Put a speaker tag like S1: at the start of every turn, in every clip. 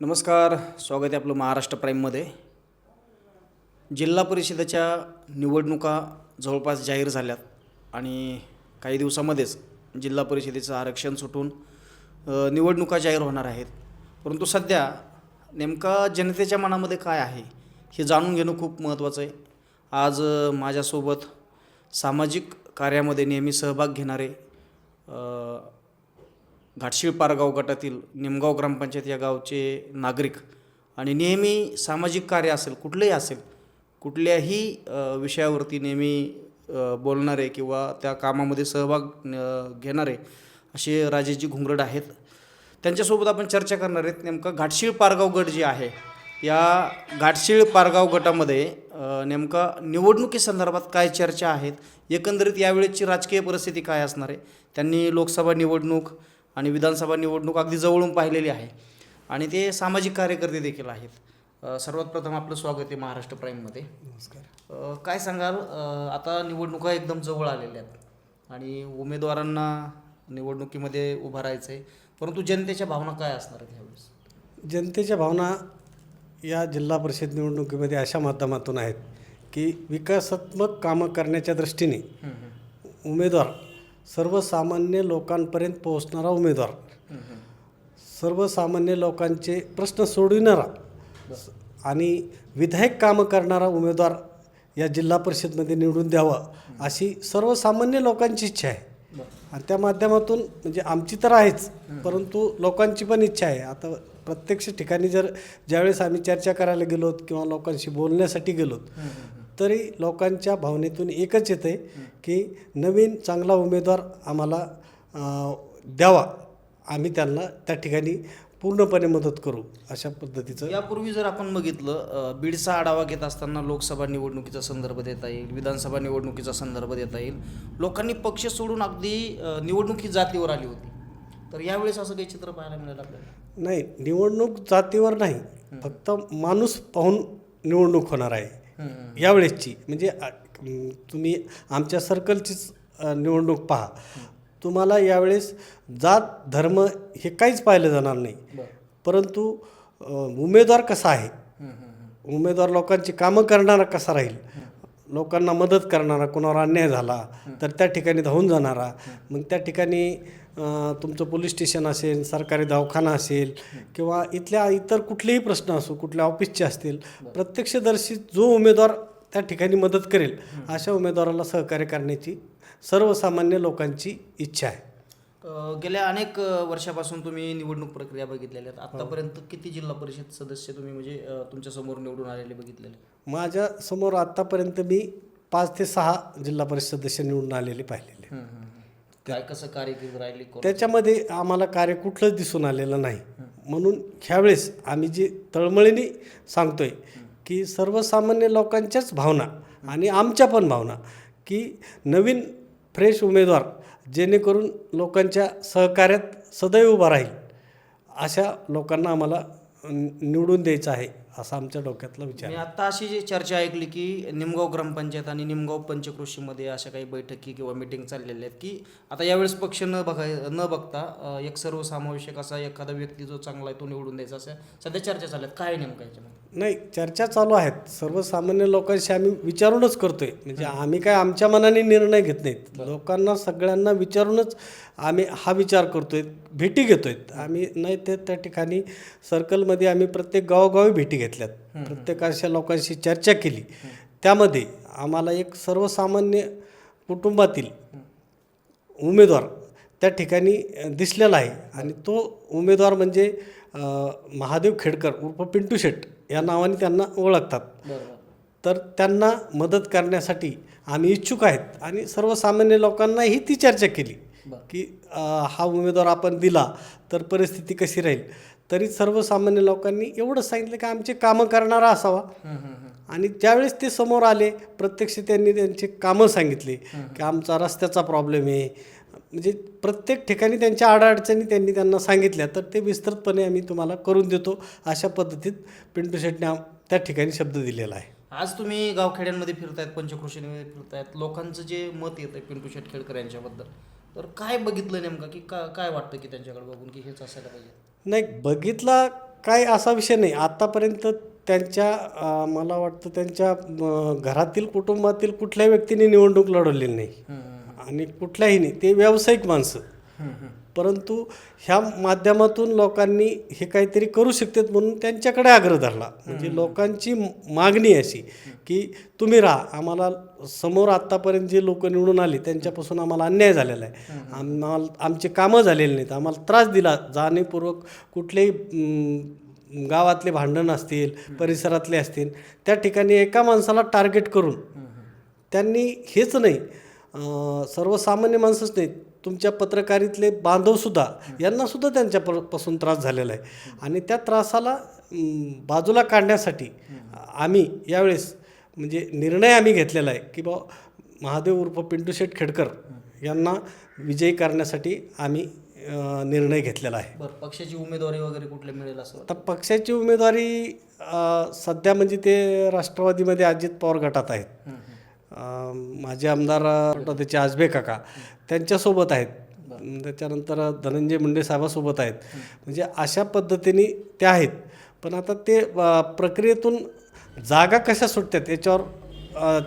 S1: नमस्कार स्वागत आहे आपलं महाराष्ट्र प्राईममध्ये. जिल्हा परिषदेच्या निवडणुका जवळपास जाहीर झाल्यात आणि काही दिवसामध्येच जिल्हा परिषदेचं आरक्षण सुटून निवडणुका जाहीर होणार आहेत. परंतु सध्या नेमका जनतेच्या मनामध्ये काय आहे हे जाणून घेणं खूप महत्त्वाचं आहे. आज माझ्यासोबत सामाजिक कार्यामध्ये नेहमी सहभाग घेणारे घाटशिळ पारगाव गटातील निमगाव ग्रामपंचायत या गावचे नागरिक आणि नेहमी सामाजिक कार्य असेल कुठलंही असेल कुठल्याही विषयावरती नेहमी बोलणारे किंवा त्या कामामध्ये सहभाग घेणारे असे राजेजी घुंगरड आहेत. त्यांच्यासोबत आपण चर्चा करणार आहेत. नेमका घाटशीळ पारगाव गट जे आहे या घाटशीळ पारगाव गटामध्ये नेमका निवडणुकीसंदर्भात काय चर्चा आहेत एकंदरीत यावेळेची राजकीय परिस्थिती काय असणार आहे त्यांनी लोकसभा निवडणूक आणि विधानसभा निवडणूक अगदी जवळून पाहिलेली आहे. आणि ते सामाजिक कार्यकर्ते देखील आहेत. सर्वात प्रथम आपलं स्वागत आहे महाराष्ट्र प्राईममध्ये
S2: नमस्कार.
S1: काय सांगाल? आता निवडणुका एकदम जवळ आलेल्या आहेत. आणि उमेदवारांना निवडणुकीमध्ये उभं राहायचं आहे परंतु जनतेच्या भावना काय असणार आहेत ह्यावेळेस?
S2: जनतेच्या भावना या जिल्हा परिषद निवडणुकीमध्ये अशा माध्यमातून आहेत की विकासात्मक कामं करण्याच्या दृष्टीने उमेदवार सर्वसामान्य लोकांपर्यंत पोहोचणारा उमेदवार. सर्वसामान्य लोकांचे प्रश्न सोडविणारा आणि विधायक कामं करणारा उमेदवार या जिल्हा परिषदमध्ये निवडून द्यावा अशी सर्वसामान्य लोकांची इच्छा आहे. आणि त्या माध्यमातून म्हणजे आमची तर आहेच परंतु लोकांची पण इच्छा आहे. आता प्रत्यक्ष ठिकाणी जर ज्यावेळेस आम्ही चर्चा करायला गेलोत किंवा लोकांशी बोलण्यासाठी गेलोत तरी लोकांच्या भावनेतून एकच येतं की नवीन चांगला उमेदवार आम्हाला द्यावा. आम्ही त्यांना त्या ठिकाणी पूर्णपणे मदत करू अशा पद्धतीचं.
S1: यापूर्वी जर आपण बघितलं बीडचा आढावा घेत असताना लोकसभा निवडणुकीचा संदर्भ देता येईल विधानसभा निवडणुकीचा संदर्भ देता येईल. लोकांनी पक्ष सोडून अगदी निवडणूक जातीवर आली होती. तर यावेळेस असं काही चित्र पाहायला मिळेल आपल्याला?
S2: नाही निवडणूक जातीवर नाही. फक्त माणूस पाहून निवडणूक होणार आहे. यावेळेसची. म्हणजे तुम्ही आमच्या सर्कलचीच निवडणूक पहा. तुम्हाला यावेळेस जात धर्म हे काहीच पाहिलं जाणार नाही. परंतु उमेदवार कसा आहे? उमेदवार लोकांची कामं करणारा कसा राहील? लोकांना मदत करणारा कोणावर अन्याय झाला तर त्या ठिकाणी धावून जाणारा मग त्या ठिकाणी तुमचं पोलीस स्टेशन असेल सरकारी दवाखाना असेल किंवा इथल्या इतर कुठलेही प्रश्न असो कुठल्या ऑफिसचे असतील प्रत्यक्षदर्शी जो उमेदवार त्या ठिकाणी मदत करेल अशा उमेदवाराला सहकार्य करण्याची सर्वसामान्य लोकांची इच्छा आहे.
S1: गेल्या अनेक वर्षापासून तुम्ही निवडणूक प्रक्रिया बघितलेल्या आहेत. आतापर्यंत किती जिल्हा परिषद सदस्य तुम्ही म्हणजे तुमच्यासमोर निवडून आलेले बघितलेले?
S2: माझ्यासमोर आत्तापर्यंत मी पाच ते सहा जिल्हा परिषद सदस्य निवडून आलेले पाहिलेले
S1: काय कसं कार्यक्रम राहिली
S2: त्याच्यामध्ये आम्हाला कार्य कुठलंच दिसून आलेलं नाही. म्हणून ह्यावेळेस आम्ही जे तळमळीने सांगतोय की सर्वसामान्य लोकांच्याच भावना आणि आमच्या पण भावना की नवीन फ्रेश उमेदवार जेणेकरून लोकांच्या सहकार्यात सदैव उभा राहील अशा लोकांना आम्हाला निवडून द्यायचं आहे. असा आमच्या डोक्यातला विचार
S1: मी
S2: आहे.
S1: आता अशी जी चर्चा ऐकली की निमगाव ग्रामपंचायत आणि निमगाव पंचकृषीमध्ये अशा काही बैठकी किंवा मिटिंग चाललेल्या आहेत की आता यावेळेस पक्ष न बघाय न बघता अ, एक सर्वसमावेशक असा एखादा व्यक्ती जो चांगला आहे तो निवडून द्यायचा असं सध्या चर्चा चालल्यात काय नेमकं याच्यामध्ये?
S2: नाही चर्चा चालू आहेत. सर्वसामान्य लोकांशी आम्ही विचारूनच करतोय. म्हणजे आम्ही काय आमच्या मनाने निर्णय घेत नाहीत. लोकांना सगळ्यांना विचारूनच आम्ही हा विचार करतोय भेटी घेतोय. आम्ही नाही ते त्या ठिकाणी सर्कलमध्ये आम्ही प्रत्येक गावोगावी भेटी घेतल्यात. प्रत्येक अशा लोकांशी चर्चा केली. त्यामध्ये आम्हाला एक सर्वसामान्य कुटुंबातील उमेदवार त्या ठिकाणी दिसलेला आहे. आणि तो उमेदवार म्हणजे महादेव खेडकर उर्फ पिंटू शेट या नावाने त्यांना ओळखतात. तर त्यांना मदत करण्यासाठी आम्ही इच्छुक आहेत. आणि सर्वसामान्य लोकांनाही ती चर्चा केली. की हा उमेदवार आपण दिला तर परिस्थिती कशी राहील? तरी सर्वसामान्य लोकांनी एवढंच सांगितलं की आमचे कामं करणारा असावा. आणि ज्यावेळेस ते समोर आले प्रत्यक्ष त्यांनी त्यांचे कामं सांगितले की आमचा रस्त्याचा प्रॉब्लेम आहे. म्हणजे प्रत्येक ठिकाणी त्यांच्या अडचणी त्यांनी त्यांना सांगितल्या तर ते विस्तृतपणे आम्ही तुम्हाला करून देतो. अशा पद्धतीत पिंटू शेटने त्या ठिकाणी शब्द दिलेला आहे.
S1: आज तुम्ही गावखेड्यांमध्ये फिरतायत पंचकृषीमध्ये फिरतायत. लोकांचं जे मत येतं पिंटू शेटखेडकर यांच्याबद्दल तर काय बघितलं नेमकं? की का काय वाटतं की त्यांच्याकडे बघून की हेच असायला पाहिजे?
S2: नाही बघितला काय असा विषय नाही. आत्तापर्यंत त्यांच्या मला वाटतं त्यांच्या घरातील कुटुंबातील कुठल्याही व्यक्तीने निवडणूक लढवलेली नाही. आणि कुठल्याही नाही ते व्यावसायिक माणसं. परंतु ह्या माध्यमातून लोकांनी हे काहीतरी करू शकतात म्हणून त्यांच्याकडे आग्रह धरला. म्हणजे लोकांची मागणी अशी की तुम्ही राहा. आम्हाला समोर आत्तापर्यंत जे लोक निवडून आले त्यांच्यापासून आम्हाला अन्याय झालेला आहे. आम्हाला आमचे कामं झालेले नाहीत. आम्हाला त्रास दिला. जाणीवपूर्वक कुठलेही गावातले भांडण असतील परिसरातले असतील त्या ठिकाणी एका माणसाला टार्गेट करून त्यांनी हेच नाही सर्वसामान्य माणसंच नाही तुमच्या पत्रकारितले बांधवसुद्धा यांनासुद्धा त्यांच्यापासून त्रास झालेला आहे. आणि त्या त्रासाला बाजूला काढण्यासाठी आम्ही यावेळेस म्हणजे निर्णय आम्ही घेतलेला आहे की बा महादेव उर्फ पिंटू शेठ खेडकर यांना विजयी करण्यासाठी आम्ही निर्णय घेतलेला आहे.
S1: बरं पक्षाची उमेदवारी वगैरे कुठले मिळेल असं
S2: आता पक्षाची उमेदवारी सध्या म्हणजे ते राष्ट्रवादीमध्ये अजित पवार गटात आहेत. माजी आमदार त्याचे आजबे काका त्यांच्यासोबत आहेत. त्याच्यानंतर धनंजय मुंडे साहेबासोबत आहेत. म्हणजे अशा पद्धतीने ते आहेत. पण आता ते प्रक्रियेतून जागा कशा सुटतात याच्यावर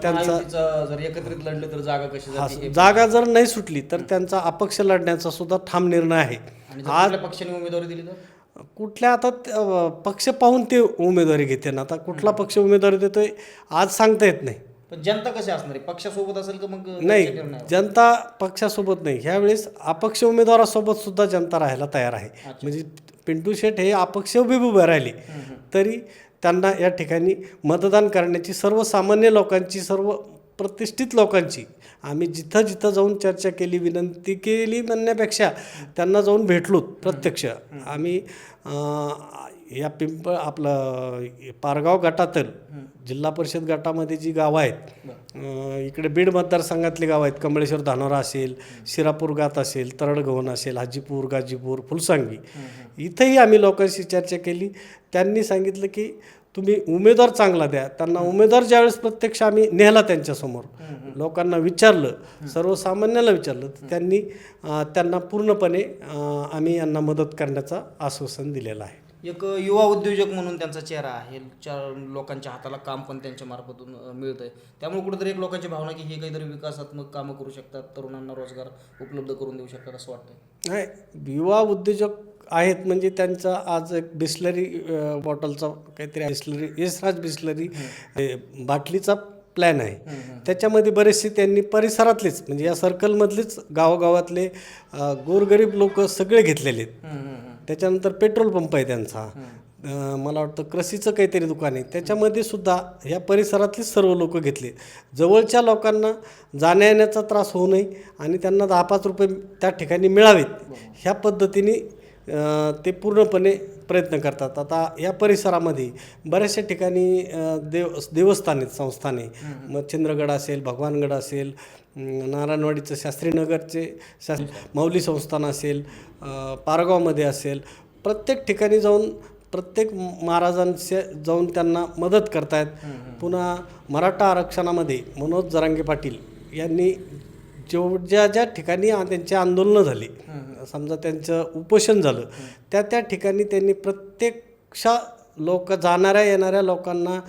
S2: त्यांचा
S1: जर एकत्रित लढले तर जागा कशी जाते
S2: जागा जर नाही सुटली तर त्यांचा अपक्ष लढण्याचा सुद्धा ठाम निर्णय आहे.
S1: कुठल्या पक्षाने उमेदवारी दिली तर?
S2: कुठल्या आता पक्ष पाहून ते उमेदवारी घेते ना. आता कुठला पक्ष उमेदवारी देतोय आज सांगता येत नाही.
S1: पण जनता कशी असणार आहे? पक्षासोबत असेल का मग
S2: नाही? जनता पक्षासोबत नाही. ह्यावेळेस अपक्ष उमेदवारासोबत सुद्धा जनता राहायला तयार आहे. म्हणजे पिंटू शेठ हे अपक्ष उभे उभे राहिले. तरी त्यांना या ठिकाणी मतदान करण्याची सर्वसामान्य लोकांची सर्व प्रतिष्ठित लोकांची आम्ही जिथं जिथं जाऊन चर्चा केली विनंती केली म्हणण्यापेक्षा त्यांना जाऊन भेटलो प्रत्यक्ष. आम्ही अं, या पिंप आपलं पारगाव गटातील जिल्हा परिषद गटामध्ये जी गावं आहेत इकडे बीड मतदारसंघातली गावं आहेत. कमळेश्वर धानोरा असेल शिरापूर गात असेल तरडगव्हाण असेल हाजीपूर गाजीपूर फुलसांगी इथंही आम्ही लोकांशी चर्चा केली. त्यांनी सांगितलं की तुम्ही उमेदवार चांगला द्या. त्यांना उमेदवार ज्यावेळेस प्रत्यक्ष आम्ही नेहला त्यांच्यासमोर. लोकांना विचारलं सर्वसामान्याला विचारलं तर त्यांनी त्यांना पूर्णपणे आम्ही यांना मदत करण्याचं आश्वासन दिलेलं आहे.
S1: एक युवा उद्योजक म्हणून त्यांचा चेहरा आहे. चार लोकांच्या हाताला काम पण त्यांच्या मार्फतून मिळतंय. त्यामुळे कुठेतरी एक लोकांची भावना की हे काहीतरी विकासात्मक कामं करू शकतात तरुणांना रोजगार उपलब्ध करून देऊ शकतात असं वाटतंय.
S2: नाही युवा उद्योजक आहेत म्हणजे त्यांचा आज एक बिस्लरी बॉटलचा काहीतरी बिस्लरी यशराज बिस्लरी बाटलीचा प्लॅन आहे. त्याच्यामध्ये बरेचसे त्यांनी परिसरातलेच म्हणजे या सर्कलमधलेच गावागावातले गोरगरीब लोक सगळे घेतलेले आहेत. त्याच्यानंतर पेट्रोल पंप आहे त्यांचा. मला वाटतं कृषीचं काहीतरी दुकान आहे. त्याच्यामध्ये सुद्धा ह्या परिसरातलेच सर्व लोक घेतले. जवळच्या लोकांना जाण्या येण्याचा त्रास होऊ नये आणि त्यांना दहा पाच रुपये त्या ठिकाणी मिळावेत. ह्या पद्धतीने ते पूर्णपणे प्रयत्न करतात. आता या परिसरामध्ये बऱ्याचशा ठिकाणी देव देवस्थान संस्थाने मग चंद्रगड असेल भगवानगड असेल नारायणवाडीचं शास्त्रीनगरचे शास् माऊली संस्थान असेल पारगावमध्ये असेल प्रत्येक ठिकाणी जाऊन प्रत्येक महाराजांचे जाऊन त्यांना मदत करतायत. पुन्हा मराठा आरक्षणामध्ये मनोज जरांगे पाटील यांनी जेव ज्या ज्या ठिकाणी त्यांची आंदोलनं झाली समजा त्यांचं उपोषण झालं त्या त्या ठिकाणी त्यांनी प्रत्यक्षा लोक जाणाऱ्या येणाऱ्या लोकांना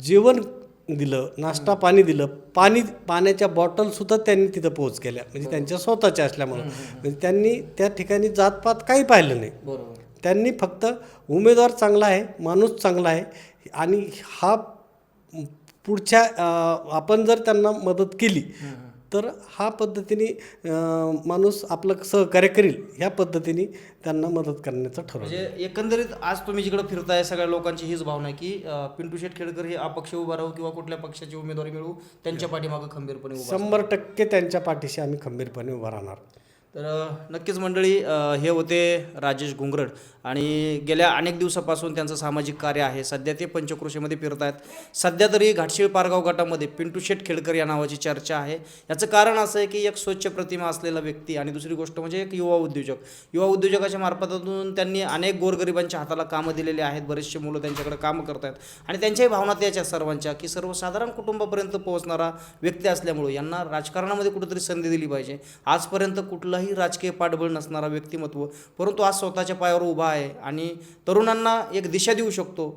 S2: जेवण दिलं नाश्ता पाणी दिलं पाणी पाण्याच्या बॉटलसुद्धा त्यांनी तिथं पोहोच केल्या. म्हणजे त्यांच्या स्वतःच्या असल्यामुळं. म्हणजे त्यांनी त्या ठिकाणी जातपात काही पाहिलं नाही. त्यांनी फक्त उमेदवार चांगला आहे माणूस चांगला आहे आणि हा पुढच्या आपण जर त्यांना मदत केली तर हा पद्धतीने माणूस आपलं सहकार्य करील ह्या पद्धतीने त्यांना मदत करण्याचं ठरवलं.
S1: म्हणजे एकंदरीत आज तुम्ही जिकडे फिरताय सगळ्या लोकांची हीच भावना आहे की पिंटू शेठ खेडकर हे अपक्ष उभा राहू किंवा कुठल्या पक्षाची उमेदवारी मिळवू त्यांच्या पाठीमागं खंबीरपणे
S2: शंभर टक्के त्यांच्या पाठीशी आम्ही खंबीरपणे उभा राहणार.
S1: तर नक्कीच मंडळी हे होते राजेश घुंगरड. आणि गेल्या अनेक दिवसापासून त्यांचं सामाजिक कार्य आहे. सध्या ते पंचक्रोशीमध्ये फिरत आहेत. सध्या तरी घाटशीळ पारगाव गटामध्ये पिंटू शेठ खेडकर या नावाची चर्चा आहे. याचं कारण असं आहे की एक स्वच्छ प्रतिमा असलेला व्यक्ती आणि दुसरी गोष्ट म्हणजे एक युवा उद्योजक. युवा उद्योजकाच्या मार्फतातून त्यांनी अनेक गोरगरिबांच्या हाताला कामं दिलेली आहेत. बरेचसे मुलं त्यांच्याकडे कामं करत आहेत. आणि त्यांच्याही भावना त्याच्या सर्वांच्या की सर्वसाधारण कुटुंबापर्यंत पोहोचणारा व्यक्ती असल्यामुळं यांना राजकारणामध्ये कुठेतरी संधी दिली पाहिजे. आजपर्यंत कुठलं कुठलाही राजकीय पाठबळ नसणारा व्यक्तिमत्व परंतु आज स्वतःच्या पायावर उभा आहे आणि तरुणांना एक दिशा देऊ शकतो.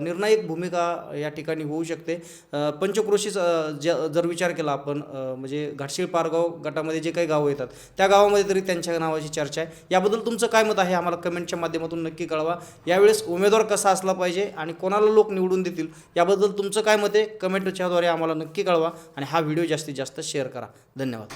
S1: निर्णायक भूमिका या ठिकाणी होऊ शकते. पंचक्रोशीच ज जर विचार केला आपण म्हणजे घाटशीळ पारगाव गटामध्ये जे काही गावं येतात त्या गावामध्ये तरी त्यांच्या नावाची चर्चा आहे. याबद्दल तुमचं काय मत आहे? आम्हाला कमेंटच्या माध्यमातून नक्की कळवा. यावेळेस उमेदवार कसा असला पाहिजे आणि कोणाला लोक निवडून देतील याबद्दल तुमचं काय मत आहे? कमेंटच्याद्वारे आम्हाला नक्की कळवा आणि हा व्हिडिओ जास्तीत जास्त शेअर करा. धन्यवाद.